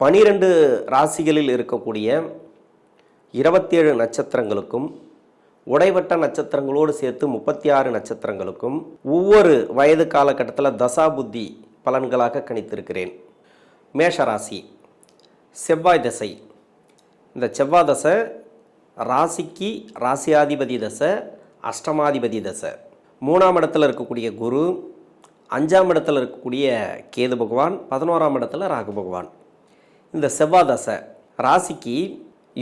பனிரெண்டு ராசிகளில் இருக்கக்கூடிய இருபத்தேழு நட்சத்திரங்களுக்கும் உடைவட்ட நட்சத்திரங்களோடு சேர்த்து முப்பத்தி ஆறு நட்சத்திரங்களுக்கும் ஒவ்வொரு வயது காலகட்டத்தில் தசா புத்தி பலன்களாக கணித்திருக்கிறேன். மேஷராசி செவ்வாய் தசை. இந்த செவ்வாய் தசை ராசிக்கு ராசியாதிபதி தசை அஷ்டமாதிபதி தசை. மூணாம் இடத்துல இருக்கக்கூடிய குரு அஞ்சாம் இடத்துல இருக்கக்கூடிய கேது பகவான் பதினோராம் இடத்துல ராகு பகவான். இந்த செவ்வாதசை ராசிக்கு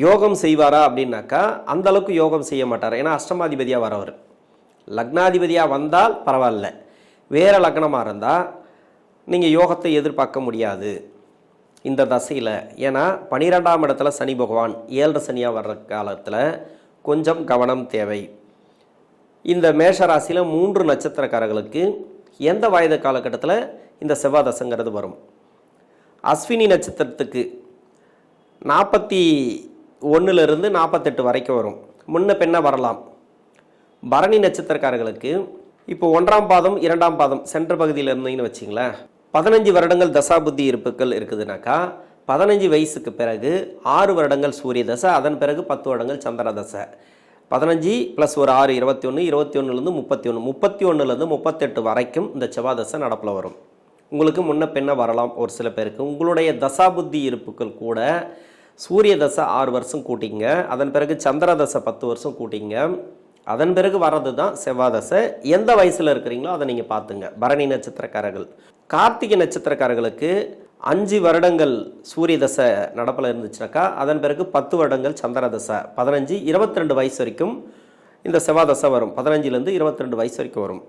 யோகம் செய்வாரா அப்படின்னாக்கா அந்த அளவுக்கு யோகம் செய்ய மாட்டார். ஏன்னா அஷ்டமாதிபதியாக வரவர். லக்னாதிபதியாக வந்தால் பரவாயில்ல. வேறு லக்னமாக இருந்தால் நீங்கள் யோகத்தை எதிர்பார்க்க முடியாது. இந்த தசையில் ஏன்னா பனிரெண்டாம் இடத்துல சனி பகவான் ஏழரை சனியாக வர்ற காலத்தில் கொஞ்சம் கவனம் தேவை. இந்த மேஷ ராசியில் மூன்று நட்சத்திரக்காரர்களுக்கு எந்த வயது காலகட்டத்தில் இந்த செவ்வாய் தசைங்கிறது வரும்? அஸ்வினி நட்சத்திரத்துக்கு நாற்பத்தி ஒன்றுலேருந்து நாற்பத்தெட்டு வரைக்கும் வரும். முன்ன பெண்ண வரலாம். பரணி நட்சத்திரக்காரர்களுக்கு இப்போ ஒன்றாம் பாதம் இரண்டாம் பாதம் சென்ற பகுதியில் இருந்தீங்கன்னு வச்சிங்களேன். பதினஞ்சு வருடங்கள் தசாபுத்தி இருப்புகள் இருக்குதுனாக்கா பதினஞ்சு வயசுக்கு பிறகு ஆறு வருடங்கள் சூரிய தசை அதன் பிறகு பத்து வருடங்கள் சந்திர தசை. பதினஞ்சு ப்ளஸ் ஒரு ஆறு இருபத்தி ஒன்று இருபத்தி ஒன்றுலேருந்து முப்பத்தி ஒன்று முப்பத்தி ஒன்றுலேருந்து முப்பத்தெட்டு வரைக்கும் இந்த செவ்வாய் தசை நடப்பில் வரும். உங்களுக்கு முன்ன பின்ன வரலாம் ஒரு சில பேருக்கு. உங்களுடைய தசாபுத்தி இருப்புகள் கூட சூரிய தசை ஆறு வருஷம் கூட்டிங்க. அதன் பிறகு சந்திர தசை பத்து வருஷம் கூட்டிங்க. அதன் பிறகு வர்றது தான் செவ்வாய் தசை. எந்த வயசில் இருக்கிறீங்களோ அதை நீங்கள் பார்த்துங்க. பரணி நட்சத்திரக்காரர்கள். கார்த்திகை நட்சத்திரக்காரர்களுக்கு அஞ்சு வருடங்கள் சூரிய தசை நடப்பில் இருந்துச்சுனாக்கா அதன் பிறகு பத்து வருடங்கள் சந்திர தசை. பதினஞ்சு இருபத்தி ரெண்டு வயசு வரைக்கும் இந்த செவ்வாய் தசை வரும். பதினஞ்சுலேருந்து இருபத்தி ரெண்டு வயசு வரைக்கும் வரும்.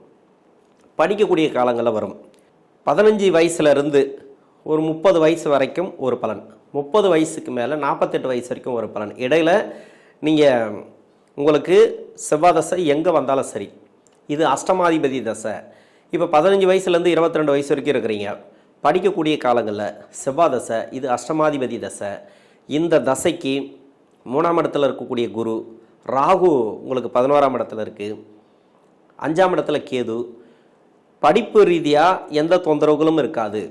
படிக்கக்கூடிய காலங்களில் வரும். பதினஞ்சு வயசுலேருந்து ஒரு முப்பது வயசு வரைக்கும் ஒரு பலன். முப்பது வயசுக்கு மேலே நாற்பத்தெட்டு வயசு வரைக்கும் ஒரு பலன். இடையில் நீங்கள் உங்களுக்கு செவ்வாய் தசை எங்கே வந்தாலும் சரி இது அஷ்டமாதிபதி தசை. இப்போ பதினஞ்சு வயசுலேருந்து இருபத்தி ரெண்டு வயசு வரைக்கும் இருக்கிறீங்க. படிக்கக்கூடிய காலங்களில் செவ்வாய் தசை இது அஷ்டமாதிபதி தசை. இந்த தசைக்கு மூணாம் இடத்துல இருக்கக்கூடிய குரு ராகு உங்களுக்கு பதினோராம் இடத்துல இருக்குது அஞ்சாம் இடத்துல கேது படிப்பு ரீதியாக எந்த தொந்தரவுகளும் இருக்காது.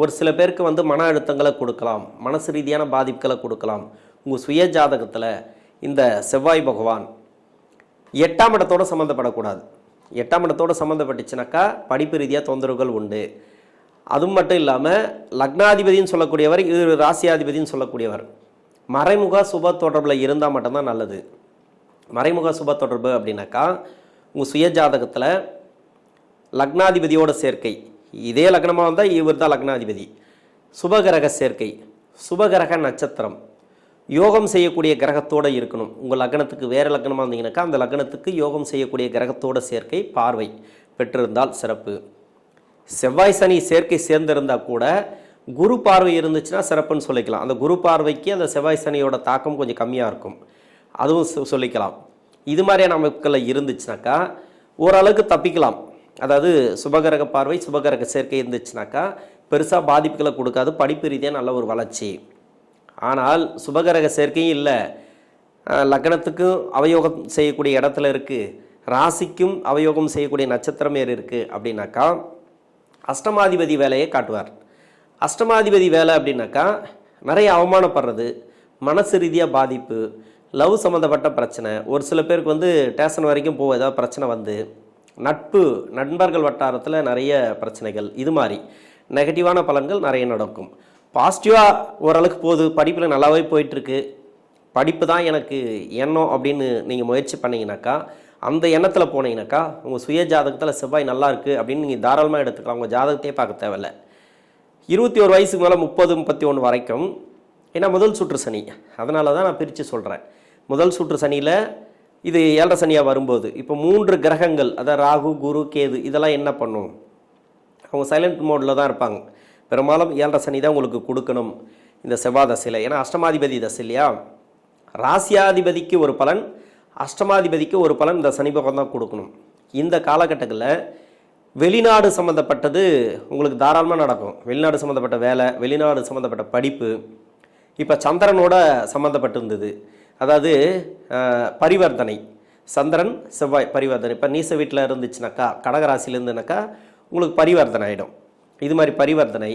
ஒரு சில பேருக்கு வந்து மன அழுத்தங்களை கொடுக்கலாம் மனசு ரீதியான பாதிப்புகளை கொடுக்கலாம். உங்கள் சுய ஜாதகத்தில் இந்த செவ்வாய் பகவான் எட்டாம் இடத்தோடு சம்மந்தப்படக்கூடாது எட்டாம் இடத்தோடு சம்மந்தப்பட்டுச்சுனாக்கா படிப்பு ரீதியாக தொந்தரவுகள் உண்டு. அது மட்டும் இல்லாமல் லக்னாதிபதின்னு சொல்லக்கூடியவர் இது ராசியாதிபதின்னு சொல்லக்கூடியவர். மறைமுக சுப தொடர்பில் இருந்தால் மட்டும்தான் நல்லது. மறைமுக சுப தொடர்பு அப்படின்னாக்கா உங்கள் சுய ஜாதகத்தில் லக்னாதிபதியோட சேர்க்கை. இதே லக்னமாக வந்தால் இவர் தான் லக்னாதிபதி. சுபகிரக சேர்க்கை. சுபகிரக நட்சத்திரம். யோகம் செய்யக்கூடிய கிரகத்தோடு இருக்கணும். உங்கள் லக்னத்துக்கு வேறு லக்னமாக இருந்தீங்கன்னாக்கா அந்த லக்னத்துக்கு யோகம் செய்யக்கூடிய கிரகத்தோட சேர்க்கை பார்வை பெற்றிருந்தால் சிறப்பு. செவ்வாய் சனி சேர்க்கை சேர்ந்திருந்தால் கூட குரு பார்வை இருந்துச்சுன்னா சிறப்புன்னு சொல்லிக்கலாம். அந்த குரு பார்வைக்கு அந்த செவ்வாய் சனியோட தாக்கம் கொஞ்சம் கம்மியாக இருக்கும். அதுவும் சொல்லிக்கலாம். இது மாதிரியான அமைப்புகளில் இருந்துச்சுனாக்கா ஓரளவுக்கு தப்பிக்கலாம். அதாவது சுபகரக பார்வை சுபகரக சேர்க்கை இருந்துச்சுனாக்கா பெருசாக பாதிப்புகளை கொடுக்காது. படிப்பு ரீதியாக நல்ல ஒரு வளர்ச்சி. ஆனால் சுபகிரக சேர்க்கையும் இல்லை. லக்னத்துக்கும் அவயோகம் செய்யக்கூடிய இடத்துல இருக்குது ராசிக்கும் அவயோகம் செய்யக்கூடிய நட்சத்திரம் ஏறு இருக்குது அப்படின்னாக்கா அஷ்டமாதிபதி வேலையை காட்டுவார். அஷ்டமாதிபதி வேலை அப்படின்னாக்கா நிறைய அவமானப்படுறது மனசு ரீதியாக பாதிப்பு லவ் சம்மந்தப்பட்ட பிரச்சனை. ஒரு சில பேருக்கு வந்து ஸ்டேஷன் வரைக்கும் போக ஏதாவது பிரச்சனை வந்து நட்பு நண்பர்கள் வட்டாரத்தில் நிறைய பிரச்சனைகள். இது மாதிரி நெகட்டிவான பலன்கள் நிறைய நடக்கும். பாசிட்டிவாக ஓரளவுக்கு போகுது. படிப்பில் நல்லாவே போயிட்டுருக்கு. படிப்பு தான் எனக்கு எண்ணம் அப்படின்னு நீங்கள் முயற்சி பண்ணீங்கன்னாக்கா அந்த எண்ணத்தில் போனீங்கன்னாக்கா உங்கள் சுய ஜாதகத்தில் செவ்வாய் நல்லா இருக்குது அப்படின்னு நீங்கள் தாராளமாக எடுத்துக்கலாம். உங்கள் ஜாதகத்தையே பார்க்க தேவையில்ல. இருபத்தி ஒரு வயசுக்கு மேலே முப்பது முப்பத்தி ஒன்று வரைக்கும் ஏன்னா முதல் சுற்று சனி. அதனால தான் நான் பிரித்து சொல்கிறேன் முதல் சுற்று சனியில் இது ஏழரை சனியாக வரும்போது. இப்போ மூன்று கிரகங்கள் அதாவது ராகு குரு கேது இதெல்லாம் என்ன பண்ணும்? அவங்க சைலண்ட் மோடில் தான் இருப்பாங்க. பெரும்பாலும் ஏழரை சனி தான் உங்களுக்கு கொடுக்கணும் இந்த செவ்வாய் தசையில் ஏன்னா அஷ்டமாதிபதி தசை இல்லையா? ராசியாதிபதிக்கு ஒரு பலன் அஷ்டமாதிபதிக்கு ஒரு பலன் இந்த சனி பகவான் தான் கொடுக்கணும். இந்த காலகட்டத்தில் வெளிநாடு சம்மந்தப்பட்டது உங்களுக்கு தாராளமாக நடக்கும். வெளிநாடு சம்மந்தப்பட்ட வேலை வெளிநாடு சம்மந்தப்பட்ட படிப்பு. இப்போ சந்திரனோட சம்மந்தப்பட்டு இருந்தது அதாவது பரிவர்த்தனை. சந்திரன் செவ்வாய் பரிவர்த்தனை. இப்போ நீச வீட்டில் இருந்துச்சுனாக்கா கடகராசிலேருந்துனாக்கா உங்களுக்கு பரிவர்த்தனை ஆகிடும் இது மாதிரி பரிவர்த்தனை.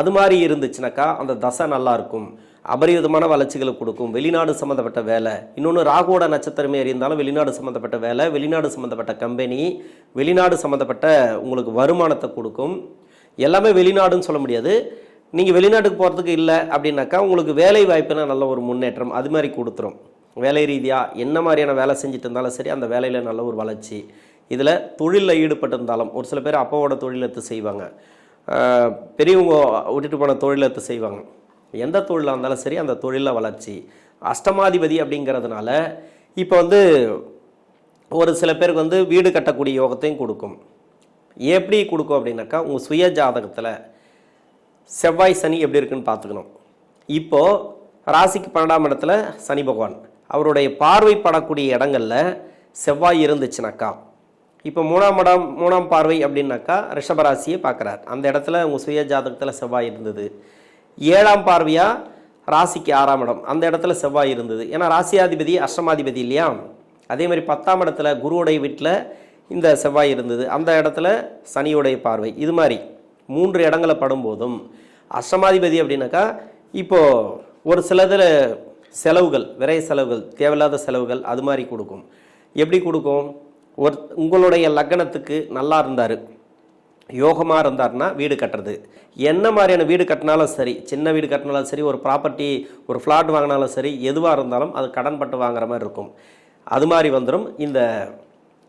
அது மாதிரி இருந்துச்சுனாக்கா அந்த தசை நல்லாயிருக்கும் அபரிவிதமான வளர்ச்சிகளை கொடுக்கும். வெளிநாடு சம்மந்தப்பட்ட வேலை. இன்னொன்று ராகுவோட நட்சத்திரமே இருந்தாலும் வெளிநாடு சம்மந்தப்பட்ட வேலை வெளிநாடு சம்மந்தப்பட்ட கம்பெனி வெளிநாடு சம்மந்தப்பட்ட உங்களுக்கு வருமானத்தை கொடுக்கும். எல்லாமே வெளிநாடுன்னு சொல்ல முடியாது. நீங்கள் வெளிநாட்டுக்கு போகிறதுக்கு இல்லை அப்படின்னாக்கா உங்களுக்கு வேலை வாய்ப்புனா நல்ல ஒரு முன்னேற்றம். அது மாதிரி கொடுத்துரும். வேலை ரீதியாக என்ன மாதிரியான வேலை செஞ்சுட்டு இருந்தாலும் சரி அந்த வேலையில் நல்ல ஒரு வளர்ச்சி. இதில் தொழிலில் ஈடுபட்டிருந்தாலும் ஒரு சில பேர் அப்பாவோட தொழிலத்தை செய்வாங்க. பெரியவங்க விட்டுட்டு போன தொழிலத்தை செய்வாங்க. எந்த தொழிலாக இருந்தாலும் சரி அந்த தொழிலில் வளர்ச்சி. அஷ்டமாதிபதி அப்படிங்கிறதுனால இப்போ வந்து ஒரு சில பேருக்கு வந்து வீடு கட்டக்கூடிய யோகத்தையும் கொடுக்கும். எப்படி கொடுக்கும் அப்படின்னாக்கா உங்கள் சுய ஜாதகத்தில் செவ்வாய் சனி எப்படி இருக்குன்னு பார்த்துக்கணும். இப்போது ராசிக்கு பன்னெண்டாம் இடத்துல சனி பகவான். அவருடைய பார்வை படக்கூடிய இடங்கள்ல செவ்வாய் இருந்துச்சுனாக்கா இப்போ மூணாம் இடம் மூணாம் பார்வை அப்படின்னாக்கா ரிஷபராசியை பார்க்குறார். அந்த இடத்துல உங்கள் சுய ஜாதகத்தில் செவ்வாய் இருந்தது. ஏழாம் பார்வையாக ராசிக்கு ஆறாம் இடம். அந்த இடத்துல செவ்வாய் இருந்தது. ஏன்னா ராசியாதிபதி அஷ்டமாதிபதி இல்லையா? அதே மாதிரி பத்தாம் இடத்துல குருவுடைய வீட்டில் இந்த செவ்வாய் இருந்தது. அந்த இடத்துல சனியுடைய பார்வை. இது மாதிரி மூன்று இடங்களை படும்போதும் அஷ்டமாதிபதி அப்படின்னாக்கா இப்போது ஒரு சிலதில் செலவுகள் விரை செலவுகள் தேவையில்லாத செலவுகள் அது மாதிரி கொடுக்கும். எப்படி கொடுக்கும்? ஒரு உங்களுடைய லக்னத்துக்கு நல்லா இருந்தார் யோகமாக இருந்தார்னா வீடு கட்டுறது. என்ன மாதிரியான வீடு கட்டினாலும் சரி சின்ன வீடு கட்டினாலும் சரி ஒரு ப்ராப்பர்ட்டி ஒரு ஃப்ளாட் வாங்கினாலும் சரி எதுவாக இருந்தாலும் அது கடன் பட்டு வாங்குற மாதிரி இருக்கும். அது மாதிரி வந்துடும் இந்த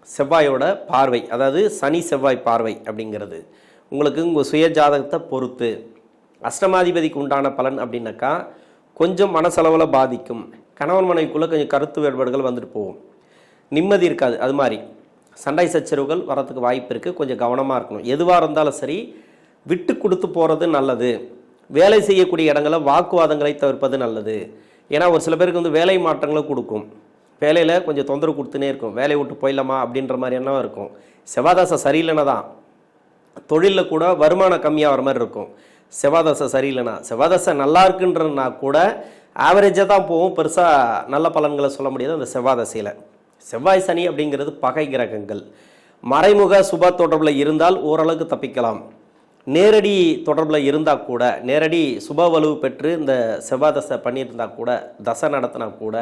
செவ்வாயோட பார்வை அதாவது சனி செவ்வாய் பார்வை அப்படிங்கிறது. உங்களுக்கு உங்கள் சுய ஜாதகத்தை பொறுத்து. அஷ்டமாதிபதிக்கு உண்டான பலன் அப்படின்னாக்கா கொஞ்சம் மனசளவில் பாதிக்கும். கணவன் மனைவிக்குள்ளே கொஞ்சம் கருத்து வேறுபாடுகள் வந்துட்டு போகும். நிம்மதி இருக்காது அது மாதிரி. சண்டை சச்சரவுகள் வரத்துக்கு வாய்ப்பு இருக்குது கொஞ்சம் கவனமாக இருக்கணும். எதுவாக இருந்தாலும் சரி விட்டு கொடுத்து போகிறது நல்லது. வேலை செய்யக்கூடிய இடங்களில் வாக்குவாதங்களை தவிர்ப்பது நல்லது. ஏன்னா ஒரு சில பேருக்கு வந்து வேலை மாற்றங்களை கொடுக்கும். வேலையில் கொஞ்சம் தொந்தரவு கொடுத்துனே இருக்கும். வேலையை விட்டு போயிடலாமா அப்படின்ற மாதிரி எண்ணம் இருக்கும். செவ்வாதாசம் சரியில்லைன்னா தான். தொழிலில் கூட வருமானம் கம்மியாக வர மாதிரி இருக்கும். செவ்வாதசை சரியில்லைனா செவ்வாதசை நல்லா இருக்குன்றனா கூட ஆவரேஜாக தான் போகும். பெருசாக நல்ல பலன்களை சொல்ல முடியாது அந்த செவ்வாதசையில். செவ்வாய் சனி அப்படிங்கிறது பகை கிரகங்கள். மறைமுக சுப தொடர்பில் இருந்தால் ஓரளவுக்கு தப்பிக்கலாம். நேரடி தொடர்பில் இருந்தால் கூட நேரடி சுப வலுவு பெற்று இந்த செவ்வாய் தசை பண்ணியிருந்தா கூட தசை நடத்தினா கூட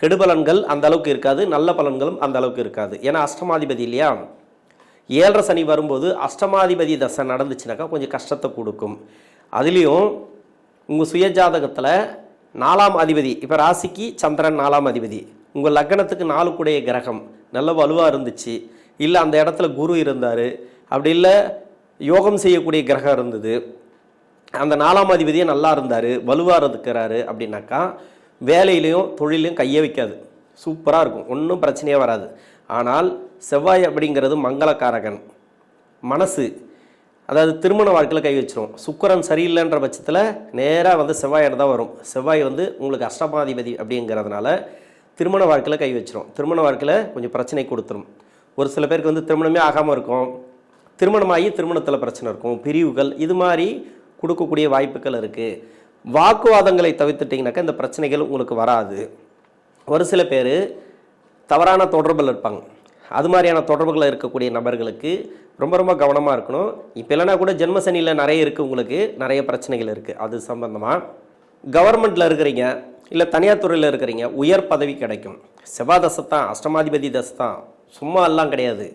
கெடுபலன்கள் அந்த அளவுக்கு இருக்காது நல்ல பலன்களும் அந்த அளவுக்கு இருக்காது. ஏன்னா அஷ்டமாதிபதி இல்லையா? ஏழரை சனி வரும்போது அஷ்டமாதிபதி தசை நடந்துச்சுனாக்கா கொஞ்சம் கஷ்டத்தை கொடுக்கும். அதுலேயும் உங்கள் சுயஜாதகத்தில் நாலாம் அதிபதி இப்போ ராசிக்கு சந்திரன் நாலாம் அதிபதி. உங்கள் லக்னத்துக்கு நாலு கூடைய கிரகம். நல்ல வலுவாக இருந்துச்சு. இல்லை அந்த இடத்துல குரு இருந்தார். அப்படி இல்லை யோகம் செய்யக்கூடிய கிரகம் இருந்தது. அந்த நாலாம் அதிபதியே நல்லா இருந்தார் வலுவாக இருக்கிறாரு அப்படின்னாக்கா வேலையிலையும் தொழிலையும் கையே வைக்காது. சூப்பராக இருக்கும். ஒன்றும் பிரச்சனையே வராது. ஆனால் செவ்வாய் அப்படிங்கிறது மங்களக்காரகன். மனசு அதாவது திருமண வாழ்க்கையில் கை வச்சிரும். சுக்கரன் சரியில்லைன்ற பட்சத்தில் நேராக வந்து செவ்வாயிட தான் வரும். செவ்வாய் வந்து உங்களுக்கு அஷ்டமாதிபதி அப்படிங்கிறதுனால திருமண வாழ்க்கையில் கை வச்சிரும். திருமண வாழ்க்கையில் கொஞ்சம் பிரச்சனை கொடுத்துரும். ஒரு சில பேருக்கு வந்து திருமணமே ஆகாமல் இருக்கும். திருமணமாகி திருமணத்தில் பிரச்சனை இருக்கும். பிரிவுகள் இது மாதிரி கொடுக்கக்கூடிய வாய்ப்புகள் இருக்குது வாக்குவாதங்களை தவிர்த்துட்டிங்கனாக்கா இந்த பிரச்சனைகள் உங்களுக்கு வராது. ஒரு சில பேர் தவறான தொடர்பில் இருப்பாங்க. அது மாதிரியான தொடர்புகளில் இருக்கக்கூடிய நபர்களுக்கு ரொம்ப ரொம்ப கவனமாக இருக்கணும். இப்போ இல்லைனா கூட ஜென்மசனியில் நிறைய இருக்குது உங்களுக்கு நிறைய பிரச்சனைகள் இருக்குது அது சம்பந்தமாக கவர்மெண்ட்டில் இருக்கிறீங்க இல்லை தனியார் துறையில் இருக்கிறீங்க உயர் பதவி கிடைக்கும். செவ்வாய் தசை தான் அஷ்டமாதிபதி தசை தான் சும்மா எல்லாம் கிடையாது.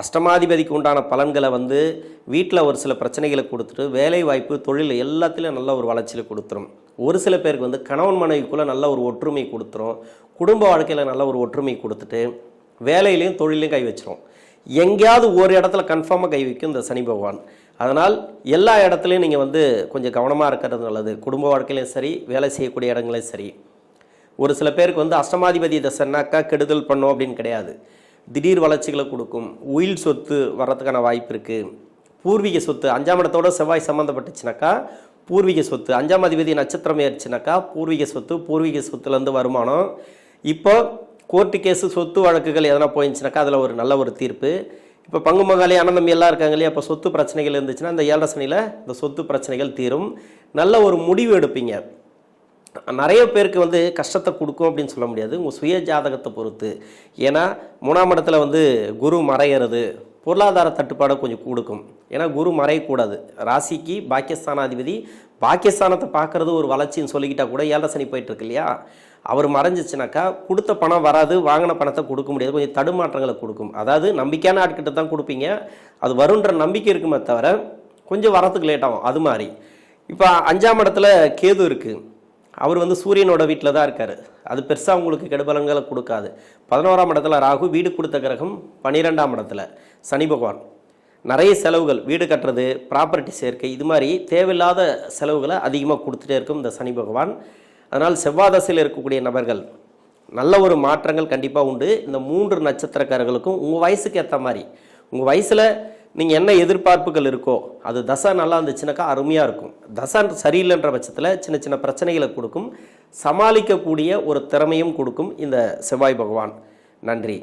அஷ்டமாதிபதிக்கு உண்டான பலன்களை வந்து வீட்டில் ஒரு சில பிரச்சனைகளை கொடுத்துட்டு வேலை வாய்ப்பு தொழில் எல்லாத்துலேயும் நல்ல ஒரு வளர்ச்சியில் கொடுத்துரும். ஒரு சில பேருக்கு வந்து கணவன் மனைவிக்குள்ளே நல்ல ஒரு ஒற்றுமை கொடுத்துரும். குடும்ப வாழ்க்கையில் நல்ல ஒரு ஒற்றுமை கொடுத்துட்டு வேலையிலையும் தொழிலையும் கை வச்சிரும். எங்கேயாவது ஒரு இடத்துல கன்ஃபார்மாக கை வைக்கும் இந்த சனி பகவான். அதனால் எல்லா இடத்துலையும் நீங்கள் வந்து கொஞ்சம் கவனமாக இருக்கிறது நல்லது. குடும்ப வாழ்க்கையிலையும் சரி வேலை செய்யக்கூடிய இடங்களையும் சரி. ஒரு சில பேருக்கு வந்து அஷ்டமாதிபதி தசைனாக்கா கெடுதல் பண்ணும் அப்படின்னு கிடையாது. திடீர் வளர்ச்சிகளை கொடுக்கும். உயில் சொத்து வர்றதுக்கான வாய்ப்பு இருக்குது பூர்வீக சொத்து அஞ்சாம் இடத்தோட செவ்வாய் சம்மந்தப்பட்டுச்சுனாக்கா பூர்வீக சொத்து அஞ்சாம் அதிபதி நட்சத்திரம் ஏறிச்சுனாக்கா பூர்வீக சொத்து பூர்வீக சொத்துலேருந்து வருமானம். இப்போ கோர்ட்டு கேஸு சொத்து வழக்குகள் எதனா போயிருந்துச்சுனாக்கா அதில் ஒரு நல்ல ஒரு தீர்ப்பு. இப்போ பங்கு மகாலி அனந்தம் எல்லாம் இருக்காங்க இல்லையா? இப்போ சொத்து பிரச்சனைகள் இருந்துச்சுன்னா இந்த ஏழரை சனியில் இந்த சொத்து பிரச்சனைகள் தீரும். நல்ல ஒரு முடிவு எடுப்பீங்க. நிறைய பேருக்கு வந்து கஷ்டத்தை கொடுக்கும் அப்படின்னு சொல்ல முடியாது. உங்கள் சுய ஜாதகத்தை பொறுத்து. ஏன்னா மூணாம் இடத்துல வந்து குரு மறையிறது பொருளாதார தட்டுப்பாடை கொஞ்சம் கொடுக்கும். ஏன்னா குரு மறையக்கூடாது. ராசிக்கு பாக்கியஸ்தானாதிபதி பாக்கியஸ்தானத்தை பார்க்கறது ஒரு வளர்ச்சின்னு சொல்லிக்கிட்டால் கூட ஏழரை சனி இல்லையா? அவர் மறைஞ்சிச்சுனாக்கா கொடுத்த பணம் வராது வாங்கின பணத்தை கொடுக்க முடியாது கொஞ்சம் தடுமாற்றங்களை கொடுக்கும். அதாவது நம்பிக்கையான ஆட்கிட்ட தான் கொடுப்பீங்க. அது வருன்ற நம்பிக்கை இருக்குமே தவிர கொஞ்சம் வரத்துக்கு லேட் ஆகும். அது மாதிரி. இப்போ அஞ்சாம் இடத்துல கேது இருக்குது அவர் வந்து சூரியனோட வீட்டில் தான் இருக்கார். அது பெருசாக உங்களுக்கு கெடுபலங்களை கொடுக்காது. பதினோராம் இடத்துல ராகு வீடு கொடுத்த கிரகம் பன்னிரெண்டாம் இடத்துல. சனி பகவான். நிறைய செலவுகள் வீடு கட்டுறது ப்ராப்பர்ட்டி சேர்க்கை இது மாதிரி தேவையில்லாத செலவுகளை அதிகமாக கொடுத்துட்டே இருக்கும் இந்த சனி பகவான். அதனால் செவ்வாதசையில் இருக்கக்கூடிய நபர்கள் நல்ல ஒரு மாற்றங்கள் கண்டிப்பாக உண்டு. இந்த மூன்று நட்சத்திரக்காரர்களுக்கும் உங்கள் வயசுக்கு ஏற்ற மாதிரி உங்கள் வயசில் நீங்கள் என்ன எதிர்பார்ப்புகள் இருக்கோ அது தசை நல்லா இருந்துச்சுனாக்கா அருமையாக இருக்கும். தசை சரியில்லைன்ற பட்சத்தில் சின்ன சின்ன பிரச்சனைகளை கொடுக்கும். சமாளிக்கக்கூடிய ஒரு திறமையும் கொடுக்கும் இந்த செவ்வாய் பகவான். நன்றி.